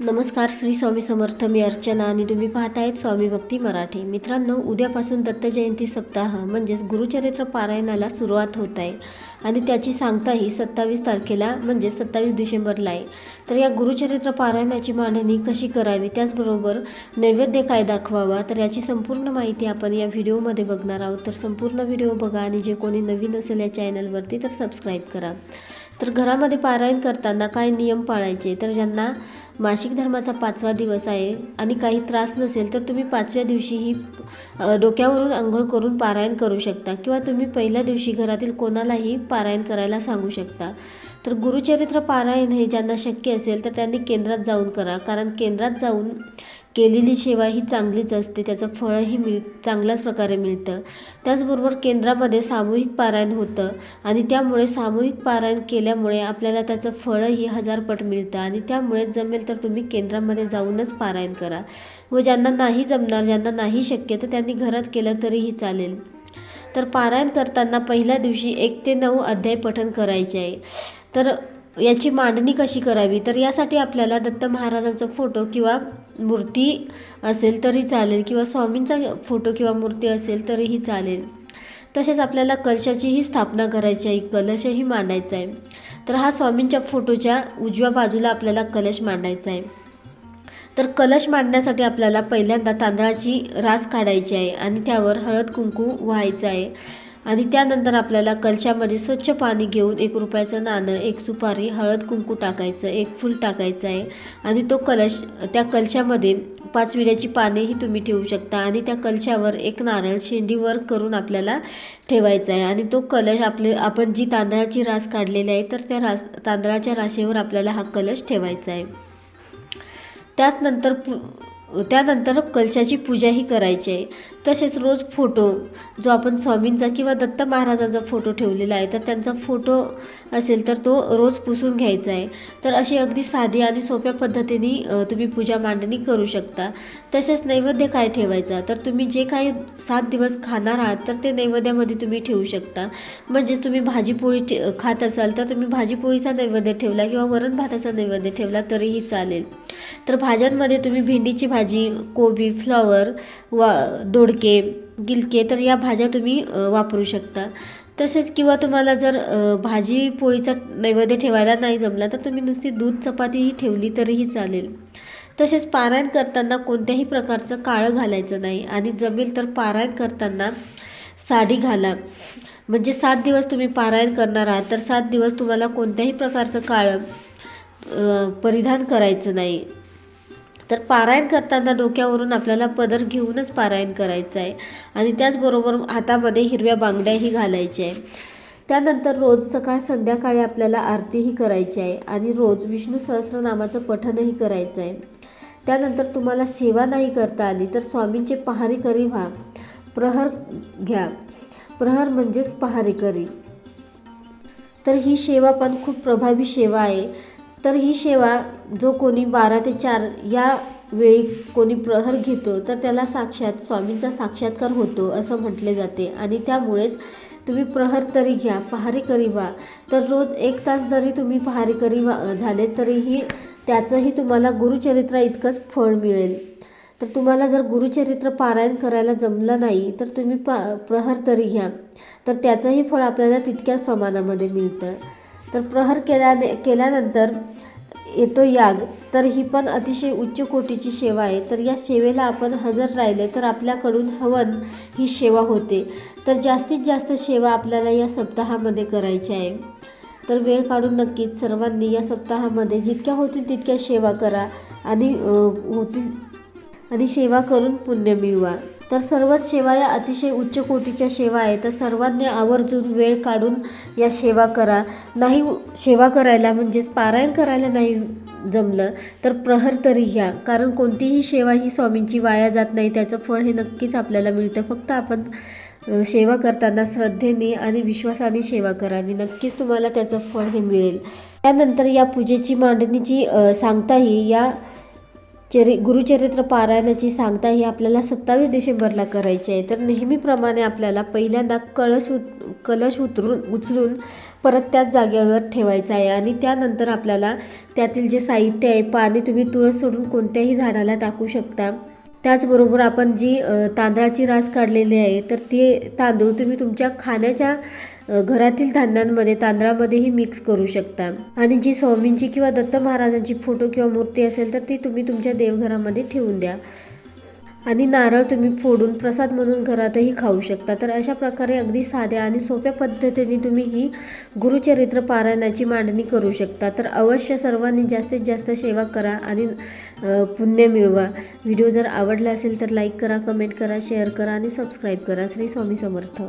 नमस्कार श्री स्वामी समर्थ मी अर्चना आणि तुम्ही पाहतायत स्वामी भक्ती मराठी. मित्रांनो उद्यापासून दत्त जयंती सप्ताह म्हणजेच गुरुचरित्र पारायणाला सुरुवात होत आहे. आणि त्याची सांगता ही सत्तावीस तारखेला म्हणजे सत्तावीस डिसेंबरला आहे. तर या गुरुचरित्र पारायणाची मांडणी कशी करावी त्याचबरोबर नैवेद्य काय दाखवावा तर याची संपूर्ण माहिती आपण या व्हिडिओमध्ये बघणार आहोत. तर संपूर्ण व्हिडिओ बघा आणि जे कोणी नवीन असेल या चॅनलवरती तर सबस्क्राईब करा. तर घरामध्ये पारायण करताना काय नियम पाळायचे? तर ज्यांना मासिक धर्माचा पाचवा दिवस आहे आणि काही त्रास नसेल तर तुम्ही पाचव्या दिवशीही डोक्यावरून आंघोळ करून पारायण करू शकता किंवा तुम्ही पहिल्या दिवशी घरातील कोणालाही पारायण करायला सांगू शकता. तर गुरुचरित्र पारायण हे ज्यांना शक्य असेल तर त्यांनी केंद्रात जाऊन करा. कारण केंद्रात जाऊन केलेली सेवा ही चांगलीच असते. त्याचं फळही मिळ चांगल्याच प्रकारे मिळतं. त्याचबरोबर केंद्रामध्ये सामूहिक पारायण होतं आणि त्यामुळे सामूहिक पारायण केल्यामुळे आपल्याला त्याचं फळही हजारपट मिळतं आणि त्यामुळे जमेल तर तुम्ही केंद्रामध्ये जाऊनच पारायण करा. व ज्यांना नाही जमणार ज्यांना नाही शक्य तर त्यांनी घरात केलं तरीही चालेल. तर पारायण करताना पहिल्या दिवशी एक ते नऊ अध्याय पठण करायचे आहे. तर याची मांडणी कशी करावी? तर यासाठी आपल्याला दत्त महाराजांचा फोटो किंवा मूर्ती असेल तरी चालेल किंवा स्वामींचा फोटो किंवा मूर्ती असेल तरीही चालेल. तसेच आपल्याला कलशाचीही स्थापना करायची आहे कलशही मांडायचा आहे. तर हा स्वामींच्या फोटोच्या उजव्या बाजूला आपल्याला कलश मांडायचा आहे. तर कलश मांडण्यासाठी आपल्याला पहिल्यांदा तांदळाची रास काढायची आहे आणि त्यावर हळद कुंकू व्हायचं आहे. आणि त्यानंतर आपल्याला कलशामध्ये स्वच्छ पाणी घेऊन एक रुपयाचं नाणं एक सुपारी हळद कुंकू टाकायचं एक फूल टाकायचं आहे. आणि तो कलश त्या कलशामध्ये पाच विड्याची पानेही तुम्ही ठेवू शकता आणि त्या कलशावर एक नारळ शेंडीवर करून आपल्याला ठेवायचा आहे. आणि तो कलश आपले आपण जी तांदळाची रास काढलेली आहे तर त्या रास तांदळाच्या राशेवर आपल्याला हा कलश ठेवायचा आहे. त्याचनंतर पु त्यानंतर कलशाची पूजाही करायची आहे. तसेच रोज फोटो जो आपण स्वामींचा किंवा दत्त महाराजांचा फोटो ठेवलेला आहे तर त्यांचा फोटो असेल तर तो रोज पुसून घ्यायचा आहे. तर अशी अगदी साधी आणि सोप्या पद्धतीने तुम्ही पूजा मांडणी करू शकता. तसेच नैवेद्य काय ठेवायचा? तर तुम्ही जे काही सात दिवस खाणार आहात तर ते नैवेद्यामध्ये तुम्ही ठेवू शकता. म्हणजेच तुम्ही भाजीपोळी खात असाल तर तुम्ही भाजीपोळीचा नैवेद्य ठेवला किंवा वरण भाताचा नैवेद्य ठेवला तरीही चालेल. तर भाज्यांमध्ये तुम्ही भेंडीची भाजी कोबी फ्लॉवर वा दोडके गिलके तर या भाज्या तुम्ही वापरू शकता. तसेच किंवा तुम्हाला जर भाजी पोळीचा नैवेद्य ठेवायला नाही जमला तर तुम्ही नुसती दूध चपातीही ठेवली तरीही चालेल. तसेच पारायण करताना कोणत्याही प्रकारचं काळं घालायचं नाही आणि जमेल तर पारायण करताना साडी घाला. म्हणजे सात दिवस तुम्ही पारायण करणार आहात तर सात दिवस तुम्हाला कोणत्याही प्रकारचं काळं परिधान करायचं नाही. तर पारायण करताना डोक्यावरून आपल्याला पदर घेऊनच पारायण करायचं आहे. आणि त्याचबरोबर हातामध्ये हिरव्या बांगड्याही घालायच्या आहे. त्यानंतर रोज सकाळ संध्याकाळी आपल्याला आरतीही करायची आहे. आणि रोज विष्णू सहस्रनामाचं पठनही करायचं आहे. त्यानंतर तुम्हाला सेवा नाही करता आली तर स्वामींचे पहारेकरी व्हा. प्रहर घ्या. प्रहर म्हणजेच पहारेकरी तर ही सेवा पण खूप प्रभावी सेवा आहे. तर ही सेवा जो कोणी बारा ते चार या वेळी कोणी प्रहर घेतो तर त्याला साक्षात स्वामींचा साक्षात्कार होतो असं म्हटले जाते. आणि त्यामुळेच तुम्ही प्रहर तरी घ्या पहारी करी व्हा. तर रोज एक तास जरी तुम्ही पहारेकरी वा झाले तरीही त्याचंही तुम्हाला गुरुचरित्रा इतकंच फळ मिळेल. तर तुम्हाला जर गुरुचरित्र पारायण करायला जमलं नाही तर तुम्ही प्र प्रहर तरी घ्या. तर त्याचंही फळ आपल्याला तितक्याच प्रमाणामध्ये मिळतं. तर प्रहर केल्याने केल्यानंतर येतो याग. तर ही पण अतिशय उच्च कोटीची सेवा आहे. तर या सेवेला आपण हजर राहिले तर आपल्याकडून हवन ही सेवा होते. तर जास्तीत जास्त सेवा आपल्याला या सप्ताहामध्ये करायची आहे. तर वेळ काढून नक्कीच सर्वांनी या सप्ताहामध्ये जितक्या होतील तितक्या सेवा करा आणि होतील आणि सेवा करून पुण्य मिळवा. तर सर्वच सेवा या अतिशय उच्च कोटीच्या सेवा आहे तर सर्वांनी आवर्जून वेळ काढून या सेवा करा. नाही सेवा करायला म्हणजेच पारायण करायला नाही जमलं तर प्रहर तरी घ्या. कारण कोणतीही सेवा ही स्वामींची वाया जात नाही. त्याचं फळ हे नक्कीच आपल्याला मिळतं. फक्त आपण सेवा करताना श्रद्धेने आणि विश्वासाने सेवा करावी नक्कीच तुम्हाला त्याचं फळ हे मिळेल. त्यानंतर या पूजेची मांडणीची अ, सांगताही या चरि गुरुचरित्र पारायणाची सांगता ही आपल्याला सत्तावीस डिसेंबरला करायची आहे. तर नेहमीप्रमाणे आपल्याला पहिल्यांदा कळश उत कलश उतरून उचलून परत त्याच जागेवर ठेवायचा आहे. आणि त्यानंतर आपल्याला त्यातील जे साहित्य आहे पाणी तुम्ही तुळस सोडून कोणत्याही झाडाला टाकू शकता. त्याचबरोबर आपण जी तांदळाची रास काढलेली आहे तर ते तांदूळ तुम्ही तुमच्या खाण्याच्या घरातील धान्यांमध्ये तांदळामध्येही मिक्स करू शकता. आणि जी स्वामींची किंवा दत्त महाराजांची फोटो किंवा मूर्ती असेल तर ती तुम्ही तुमच्या देवघरामध्ये ठेवून द्या. आणि नारळ तुम्ही फोडून प्रसाद म्हणून घरातही खाऊ शकता. तर अशा प्रकारे अगदी साध्या आणि सोप्या पद्धतीने तुम्ही ही गुरुचरित्र पारायणाची मांडणी करू शकता. तर अवश्य सर्वांनी जास्तीत जास्त सेवा करा आणि पुण्य मिळवा. व्हिडिओ जर आवडला असेल तर लाईक करा कमेंट करा शेअर करा आणि सबस्क्राईब करा. श्री स्वामी समर्थ.